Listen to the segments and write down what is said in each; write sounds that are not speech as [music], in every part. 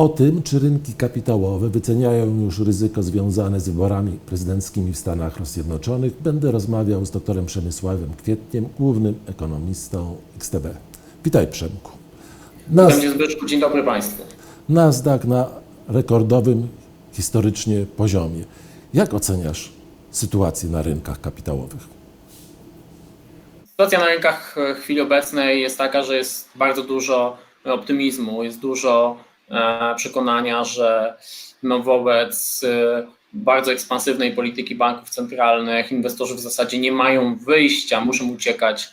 O tym, czy rynki kapitałowe wyceniają już ryzyko związane z wyborami prezydenckimi w Stanach Zjednoczonych, będę rozmawiał z doktorem Przemysławem Kwietniem, głównym ekonomistą XTB. Witaj Przemku. Nas, dzień dobry Państwu. Nasdaq na rekordowym historycznie poziomie. Jak oceniasz sytuację na rynkach kapitałowych? Sytuacja na rynkach w chwili obecnej jest taka, że jest bardzo dużo optymizmu, jest dużo e, przekonania, że no wobec e, bardzo ekspansywnej polityki banków centralnych inwestorzy w zasadzie nie mają wyjścia, muszą uciekać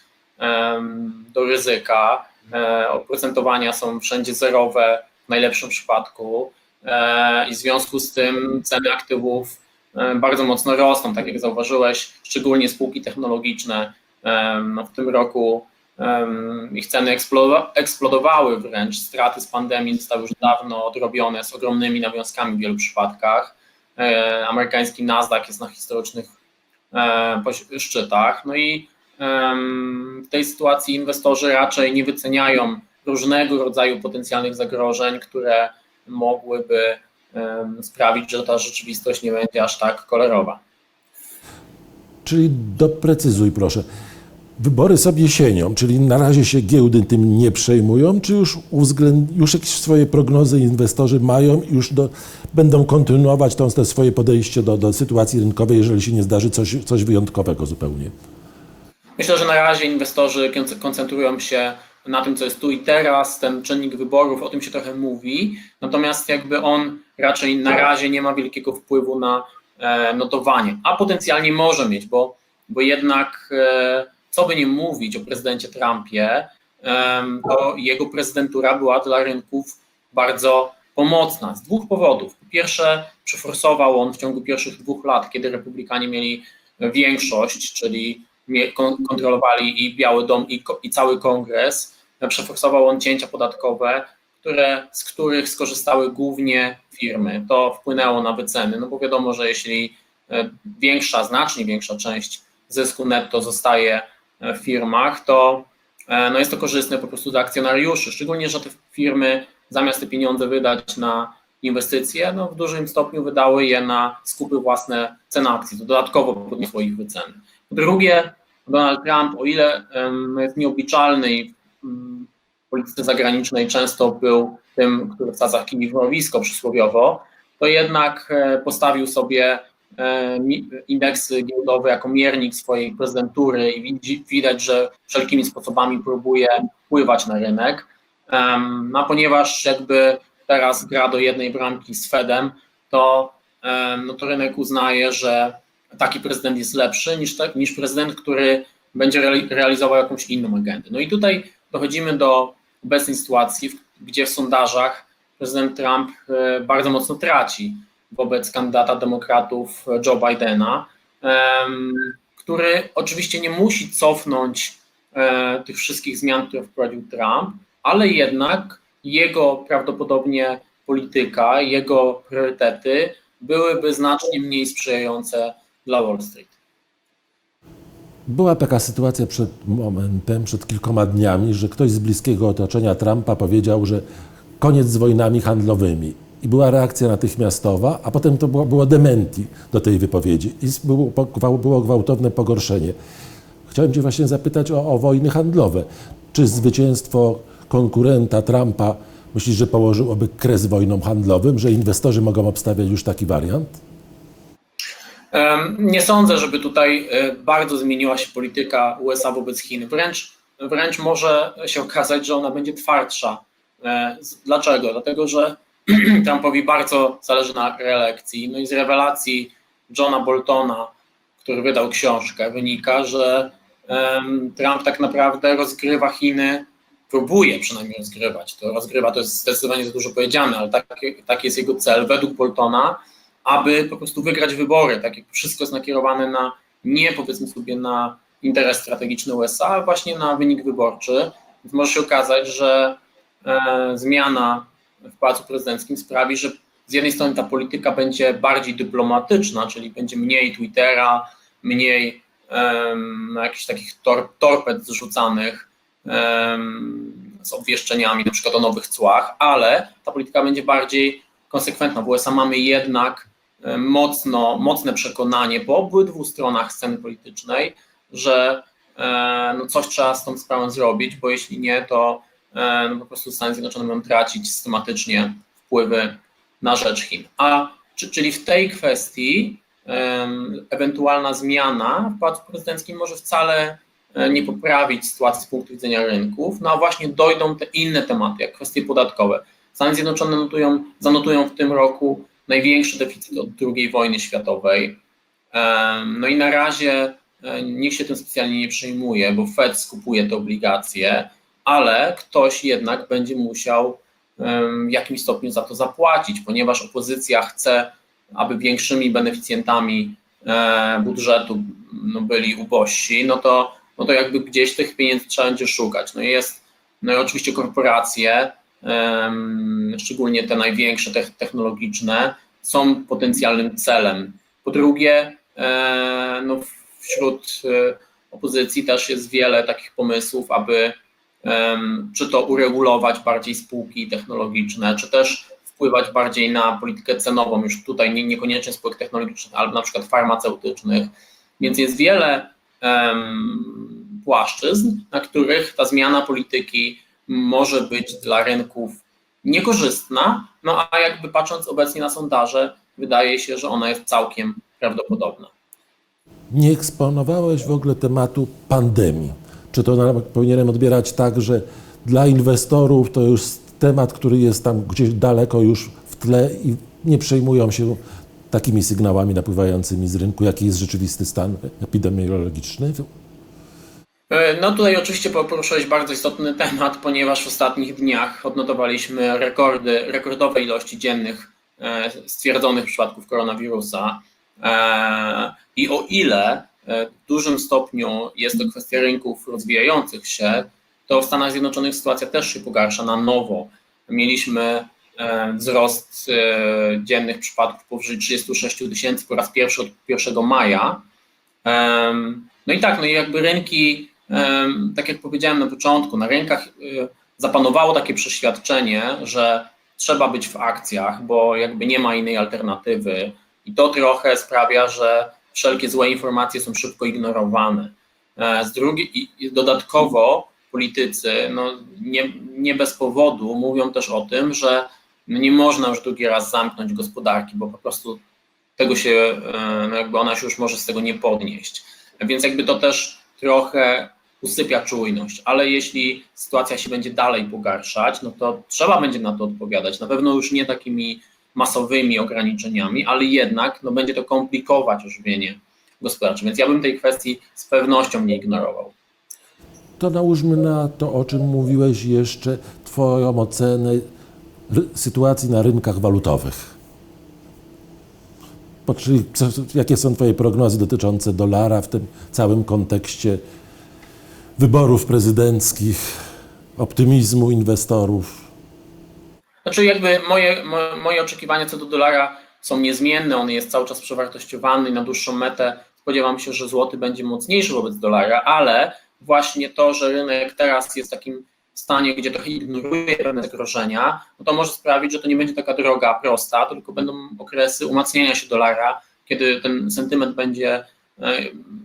do ryzyka. E, Oprocentowania są wszędzie zerowe w najlepszym przypadku e, i w związku z tym ceny aktywów e, bardzo mocno rosną, tak jak zauważyłeś, szczególnie spółki technologiczne. No w tym roku ich ceny eksplodo- eksplodowały wręcz, straty z pandemii zostały już dawno odrobione z ogromnymi nawiązkami w wielu przypadkach. E, Amerykański Nasdaq jest na historycznych e, szczytach. No i w tej sytuacji inwestorzy raczej nie wyceniają różnego rodzaju potencjalnych zagrożeń, które mogłyby sprawić, że ta rzeczywistość nie będzie aż tak kolorowa. Czyli doprecyzuj proszę. Wybory są jesienią, czyli na razie się giełdy tym nie przejmują, czy już, uwzględ... już jakieś swoje prognozy inwestorzy mają i już do... będą kontynuować to, to swoje podejście do, do sytuacji rynkowej, jeżeli się nie zdarzy coś, coś wyjątkowego zupełnie? Myślę, że na razie inwestorzy konce- koncentrują się na tym, co jest tu i teraz. Ten czynnik wyborów, o tym się trochę mówi, natomiast jakby on raczej na razie nie ma wielkiego wpływu na e, notowanie, a potencjalnie może mieć, bo, bo jednak e, co by nie mówić o prezydencie Trumpie, to jego prezydentura była dla rynków bardzo pomocna z dwóch powodów. Po pierwsze, przeforsował on w ciągu pierwszych dwóch lat, kiedy republikanie mieli większość, czyli kontrolowali i Biały Dom, i, i cały kongres, przeforsował on cięcia podatkowe, które, z których skorzystały głównie firmy. To wpłynęło na wyceny, no bo wiadomo, że jeśli e, większa, znacznie większa część zysku netto zostaje firmach, to e, no jest to korzystne po prostu dla akcjonariuszy, szczególnie, że te firmy zamiast te pieniądze wydać na inwestycje, no w dużym stopniu wydały je na skupy własne cen akcji, to dodatkowo podniosło ich wyceny. Po drugie, Donald Trump, o ile jest nieobliczalny i mm, w polityce zagranicznej często był tym, który wsadza kij w mrowisko przysłowiowo, to jednak e, postawił sobie e, indeksy giełdowe jako miernik swojej prezydentury i widać, że wszelkimi sposobami próbuje wpływać na rynek. No, ponieważ jakby teraz gra do jednej bramki z Fedem, to, no to rynek uznaje, że taki prezydent jest lepszy niż, tak, niż prezydent, który będzie reali- realizował jakąś inną agendę. No i tutaj dochodzimy do obecnej sytuacji, gdzie w sondażach prezydent Trump e, bardzo mocno traci wobec kandydata demokratów Joe Bidena, który oczywiście nie musi cofnąć e, tych wszystkich zmian, które wprowadził Trump, ale jednak jego prawdopodobnie polityka, jego priorytety byłyby znacznie mniej sprzyjające dla Wall Street. Była taka sytuacja przed momentem, przed kilkoma dniami, że ktoś z bliskiego otoczenia Trumpa powiedział, że koniec z wojnami handlowymi. I była reakcja natychmiastowa, a potem to było, było dementi do tej wypowiedzi i było, było gwałtowne pogorszenie. Chciałem Cię właśnie zapytać o, o wojny handlowe. Czy zwycięstwo konkurenta Trumpa myślisz, że położyłoby kres wojnom handlowym, że inwestorzy mogą obstawiać już taki wariant? Nie sądzę, żeby tutaj e, bardzo zmieniła się polityka USA wobec Chin. Wręcz, wręcz może się okazać, że ona będzie twardsza. E, Dlaczego? Dlatego, że [clears throat] Trumpowi bardzo zależy na reelekcji. No i z rewelacji Johna Boltona, który wydał książkę, wynika, że Trump tak naprawdę rozgrywa Chiny, próbuje przynajmniej rozgrywać. To rozgrywa to jest zdecydowanie za dużo powiedziane, ale taki, taki jest jego cel według Boltona aby po prostu wygrać wybory. Tak jak wszystko jest nakierowane na nie powiedzmy sobie na interes strategiczny USA, a właśnie na wynik wyborczy. Więc może się okazać, że e, zmiana w Pałacu Prezydenckim sprawi, że z jednej strony ta polityka będzie bardziej dyplomatyczna, czyli będzie mniej Twittera, mniej em, jakichś takich tor, torped zrzucanych em, z obwieszczeniami na przykład o nowych cłach, ale ta polityka będzie bardziej konsekwentna. W USA mamy jednak mocno, mocne przekonanie po obydwu stronach sceny politycznej, że e, no coś trzeba z tą sprawą zrobić, bo jeśli nie, to no po prostu Stany Zjednoczone będą tracić systematycznie wpływy na rzecz Chin. A czy, czyli w tej kwestii ewentualna zmiana w pałacu prezydenckim może wcale e, nie poprawić sytuacji z punktu widzenia rynków, no a właśnie dojdą te inne tematy, jak kwestie podatkowe. Stany Zjednoczone notują, zanotują w tym roku największy deficyt od II wojny światowej. No i na razie e, nikt się tym specjalnie nie przejmuje, bo Fed skupuje te obligacje, ale ktoś jednak będzie musiał w jakimś stopniu za to zapłacić, ponieważ opozycja chce, aby większymi beneficjentami e, budżetu no, byli ubożsi, no to, no to jakby gdzieś tych pieniędzy trzeba będzie szukać. No jest, no i oczywiście korporacje, szczególnie te największe tech- technologiczne, są potencjalnym celem. Po drugie, e, no wśród e, opozycji też jest wiele takich pomysłów, aby czy to uregulować bardziej spółki technologiczne, czy też wpływać bardziej na politykę cenową, już tutaj nie, niekoniecznie spółek technologicznych, ale na przykład farmaceutycznych. Więc jest wiele em, płaszczyzn, na których ta zmiana polityki może być dla rynków niekorzystna, no a jakby patrząc obecnie na sondaże, wydaje się, że ona jest całkiem prawdopodobna. Nie eksponowałeś w ogóle tematu pandemii. Czy to powinienem odbierać tak, że dla inwestorów to już temat, który jest tam gdzieś daleko już w tle i nie przejmują się takimi sygnałami napływającymi z rynku, jaki jest rzeczywisty stan epidemiologiczny? E, No tutaj oczywiście poruszyłeś bardzo istotny temat, ponieważ w ostatnich dniach odnotowaliśmy rekordy, rekordowe ilości dziennych e, stwierdzonych przypadków koronawirusa. E, I o ile w dużym stopniu jest to kwestia rynków rozwijających się, to w Stanach Zjednoczonych sytuacja też się pogarsza na nowo. Mieliśmy e, wzrost e, dziennych przypadków powyżej 36 tysięcy po raz pierwszy od 1 maja. No i tak, no i jakby rynki, tak jak powiedziałem na początku, na rynkach zapanowało takie przeświadczenie, że trzeba być w akcjach, bo jakby nie ma innej alternatywy i to trochę sprawia, że wszelkie złe informacje są szybko ignorowane. E, Z drugiej, dodatkowo politycy, no nie, nie bez powodu mówią też o tym, że no nie można już drugi raz zamknąć gospodarki, bo po prostu tego się, e, no jakby ona się już może z tego nie podnieść. Więc jakby to też trochę usypia czujność, ale jeśli sytuacja się będzie dalej pogarszać, no to trzeba będzie na to odpowiadać. Na pewno już nie takimi masowymi ograniczeniami, ale jednak no, będzie to komplikować ożywienie gospodarcze. Więc ja bym tej kwestii z pewnością nie ignorował. To nałóżmy na to, o czym mówiłeś jeszcze, Twoją ocenę sytuacji na rynkach walutowych. Czyli co, jakie są Twoje prognozy dotyczące dolara w tym całym kontekście wyborów prezydenckich, optymizmu inwestorów? Znaczy jakby moje, mo- moje oczekiwania co do dolara są niezmienne, on jest cały czas przewartościowany i na dłuższą metę. Spodziewam się, że złoty będzie mocniejszy wobec dolara, ale właśnie to, że rynek teraz jest w takim stanie, gdzie trochę ignoruje pewne zagrożenia, no to może sprawić, że to nie będzie taka droga prosta, tylko będą okresy umacniania się dolara, kiedy ten sentyment będzie, e,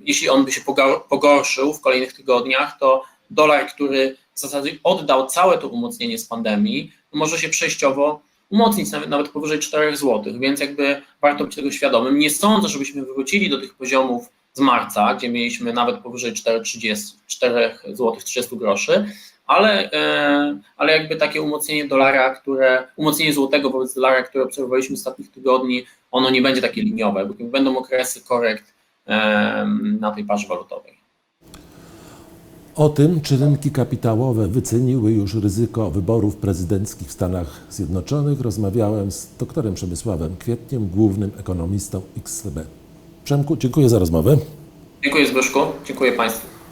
jeśli on by się pogor- pogorszył w kolejnych tygodniach, to dolar, który w zasadzie oddał całe to umocnienie z pandemii, może się przejściowo umocnić nawet, nawet powyżej 4 zł, więc jakby warto być tego świadomym. Nie sądzę, żebyśmy wrócili do tych poziomów z marca, gdzie mieliśmy nawet powyżej 4,30 4 zł 30 groszy, ale, e, ale jakby takie umocnienie dolara, które, umocnienie złotego wobec dolara, które obserwowaliśmy w ostatnich tygodni, ono nie będzie takie liniowe, bo będą okresy korekt e, na tej parze walutowej. O tym, czy rynki kapitałowe wyceniły już ryzyko wyborów prezydenckich w Stanach Zjednoczonych, rozmawiałem z doktorem Przemysławem Kwietniem, głównym ekonomistą XTB. Przemku, dziękuję za rozmowę. Dziękuję Zbyszku, dziękuję Państwu.